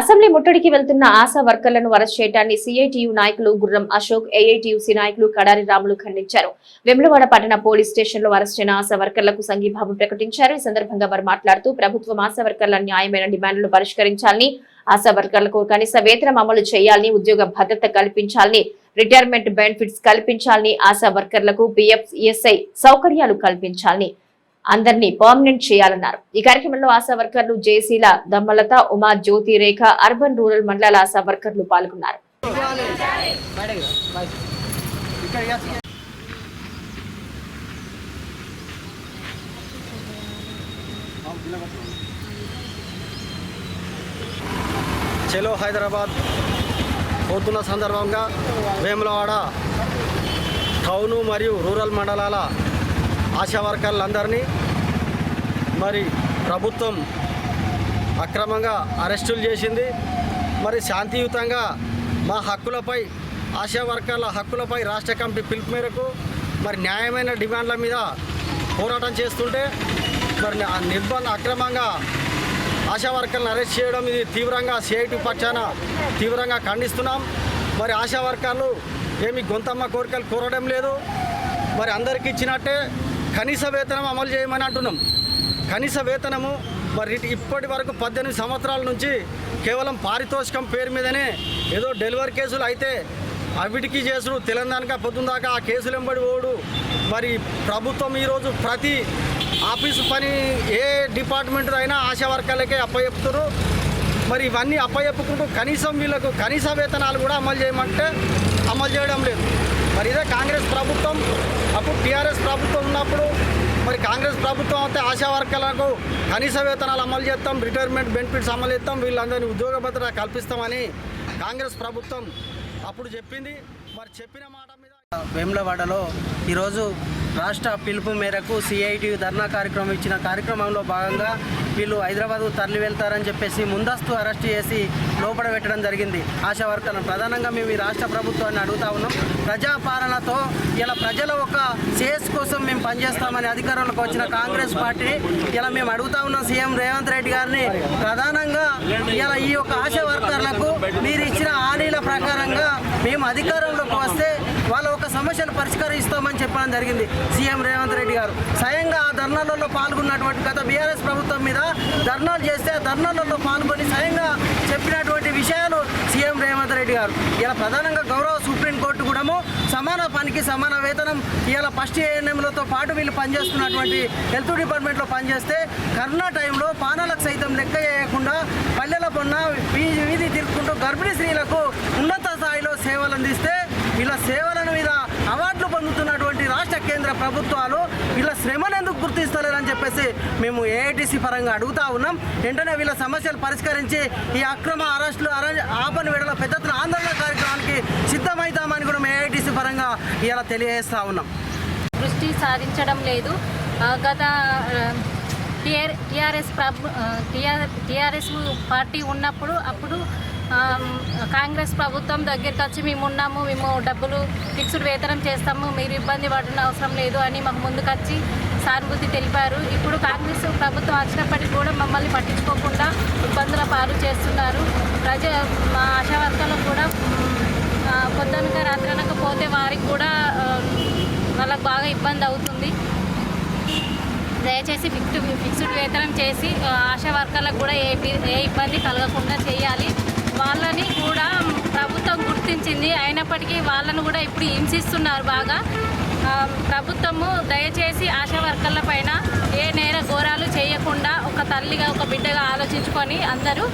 Assembly ముట్టడికి వెళ్తున్న ఆశా వర్కర్లను అరెస్ట్ చేయడాన్ని సిఐటియు నాయకులు గుర్రం అశోక్ ఏఐటియుసి నాయకులు కడారి రాములు ఖండించారు. వెమ్లవాడ పట్టణ పోలీస్ స్టేషన్లో అరెస్ట్ అయిన ఆశా వర్కర్లకు సంఘీభావం ప్రకటించారు. ఈ సందర్భంగా వారు మాట్లాడుతూ ప్రభుత్వం ఆశా వర్కర్ల న్యాయమైన డిమాండ్లను పరిష్కరించాలని ఆశా వర్కర్లకు కనీస వేతనం అమలు చేయాలని ఉద్యోగ భద్రత కల్పించాలని రిటైర్మెంట్ బెనిఫిట్స్ కల్పించాలని ఆశా వర్కర్లకు పిఎఫ్ ఈఎస్ఐ సౌకర్యాలు కల్పించాలని అందరినీ పర్మనెంట్ చేయాలన్నారు. ఈ కార్యక్రమంలో ఆశా వర్కర్లు జేసీల దమ్మలత ఉమా జ్యోతి రేఖ అర్బన్ రూరల్ మండలాల ఆశా వర్కర్లు పాల్గొన్నారు. చలో హైదరాబాద్ పోతున్న సందర్భంగా వేములవాడ టౌను మరియు రూరల్ మండలాల ఆశా వర్కర్లందరినీ మరి ప్రభుత్వం అక్రమంగా అరెస్టులు చేసింది. మరి శాంతియుతంగా మా హక్కులపై ఆశా వర్కర్ల హక్కులపై రాష్ట్ర కమిటీ పిలుపు మేరకు మరి న్యాయమైన డిమాండ్ల మీద పోరాటం చేస్తుంటే మరి ఆ నిర్బంధ అక్రమంగా ఆశా వర్కర్లను అరెస్ట్ చేయడం ఇది తీవ్రంగా సిఐటి పక్షాన తీవ్రంగా ఖండిస్తున్నాం. మరి ఆశా వర్కర్లు ఏమి గొంతమ్మ కోరికలు కోరడం లేదు. మరి అందరికి ఇచ్చినట్టే కనీస వేతనం అమలు చేయమని అంటున్నాం. కనీస వేతనము మరి ఇప్పటి వరకు పద్దెనిమిది సంవత్సరాల నుంచి కేవలం పారితోషికం పేరు మీదనే ఏదో డెలివరీ కేసులు అయితే అవిటికి చేసుడు తెలంగాణగా పొద్దుందాకా ఆ కేసులు ఎంబడి పోడు మరి ప్రభుత్వం ఈరోజు ప్రతి ఆఫీసు పని ఏ డిపార్ట్మెంట్ అయినా ఆశా వర్గాలకే అప్పచెప్తున్నారు మరి ఇవన్నీ అప్పచెప్పుకుంటూ కనీసం వీళ్ళకు కనీస వేతనాలు కూడా అమలు చేయమంటే అమలు చేయడం లేదు. మరి ఇదే కాంగ్రెస్ ప్రభుత్వం అప్పుడు టీఆర్ఎస్ ప్రభుత్వం ఉన్నప్పుడు మరి కాంగ్రెస్ ప్రభుత్వం అయితే ఆశా వర్గాలకు కనీస వేతనాలు అమలు చేస్తాం రిటైర్మెంట్ బెనిఫిట్స్ అమలు చేస్తాం వీళ్ళందరినీ ఉద్యోగ భద్రత కల్పిస్తామని కాంగ్రెస్ ప్రభుత్వం అప్పుడు చెప్పింది. మరి చెప్పిన మాట మీద వేములవాడలో ఈరోజు రాష్ట్ర పిలుపు మేరకు సిఐటి ధర్నా కార్యక్రమం ఇచ్చిన కార్యక్రమంలో భాగంగా వీళ్ళు హైదరాబాద్ తరలి వెళ్తారని చెప్పేసి ముందస్తు అరెస్ట్ చేసి లోపల పెట్టడం జరిగింది. ఆశా వర్కర్లను ప్రధానంగా మేము ఈ రాష్ట్ర ప్రభుత్వాన్ని అడుగుతా ఉన్నాం. ప్రజాపాలనతో ఇలా ప్రజల ఒక సేస్ కోసం మేము పనిచేస్తామని అధికారంలోకి వచ్చిన కాంగ్రెస్ పార్టీ ఇలా మేము అడుగుతా ఉన్నాం. సీఎం రేవంత్ రెడ్డి గారిని ప్రధానంగా ఇలా ఈ యొక్క ఆశా వర్కర్లకు మీరు ఇచ్చిన హామీల ప్రకారంగా మేము అధికారంలోకి వస్తే వాళ్ళ ఒక సమస్యను పరిష్కరిస్తామని చెప్పడం జరిగింది సీఎం రేవంత్ రెడ్డి గారు. స్వయంగా ఆ ధర్నాలలో పాల్గొన్నటువంటి గత బీఆర్ఎస్ ప్రభుత్వం మీద ధర్నాలు చేస్తే ఆ ధర్నాలలో పాల్గొని స్వయంగా చెప్పినటువంటి విషయాలు సీఎం రేవంత్ రెడ్డి గారు. ఇలా ప్రధానంగా గౌరవ సుప్రీంకోర్టు కూడాము సమాన పనికి సమాన వేతనం ఇలా ఫస్ట్ ఏఎన్ఎంలతో పాటు వీళ్ళు పనిచేస్తున్నటువంటి హెల్త్ డిపార్ట్మెంట్లో పనిచేస్తే కరోనా టైంలో పానాలకు సైతం లెక్క చేయకుండా పల్లెల పొన్న వీధి వీధి తిరుగుకుంటూ గర్భిణీ స్త్రీలకు ఉన్నత స్థాయిలో సేవలు అందిస్తే ఇలా సేవలను మీద అవార్డులు పొందుతున్నటువంటి రాష్ట్ర కేంద్ర ప్రభుత్వాలు ఇలా శ్రమను ఎందుకు గుర్తిస్తలేరని చెప్పేసి మేము ఏఐటీసీ పరంగా అడుగుతా ఉన్నాం. వెంటనే వీళ్ళ సమస్యలు పరిష్కరించి ఈ అక్రమ అరెస్టులు అరె- ఆపని విడల పెద్ద ఆందోళన కార్యక్రమానికి సిద్ధమవుతామని కూడా మేము ఏఐటీసీ పరంగా ఇలా తెలియజేస్తా ఉన్నాం. దృష్టి సాధించడం లేదు. గత టిఆర్ టిఆర్ఎస్ ప్రభు టిఆర్ టిఆర్ఎస్ పార్టీ ఉన్నప్పుడు అప్పుడు కాంగ్రెస్ ప్రభుత్వం దగ్గరికి వచ్చి మేము ఉన్నాము మేము డబ్బులు ఫిక్స్డ్ వేతనం చేస్తాము మీరు ఇబ్బంది పడిన అవసరం లేదు అని మాకు ముందుకొచ్చి సానుభూతి తెలిపారు. ఇప్పుడు కాంగ్రెస్ ప్రభుత్వం వచ్చినప్పటికీ కూడా మమ్మల్ని పట్టించుకోకుండా ఇబ్బందుల పాలు చేస్తున్నారు. ప్రజ మా ఆశా కూడా ఆ, పొద్దునక రాత్రనక పోతే వారికి కూడా వాళ్ళకు బాగా ఇబ్బంది అవుతుంది. దయచేసి ఫిక్స్డ్ ఫిక్స్డ్ వేతనం చేసి ఆశా వర్కర్లకు కూడా ఏ ఏ ఇబ్బంది కలగకుండా చేయాలి. గుర్తించింది అయినప్పటికీ వాళ్ళను కూడా ఇప్పుడు హింసిస్తున్నారు బాగా. ప్రభుత్వము దయచేసి ఆశా వర్కర్ల పైన ఏ నేర ఘోరాలు చేయకుండా ఒక తల్లిగా ఒక బిడ్డగా ఆలోచించుకొని అందరూ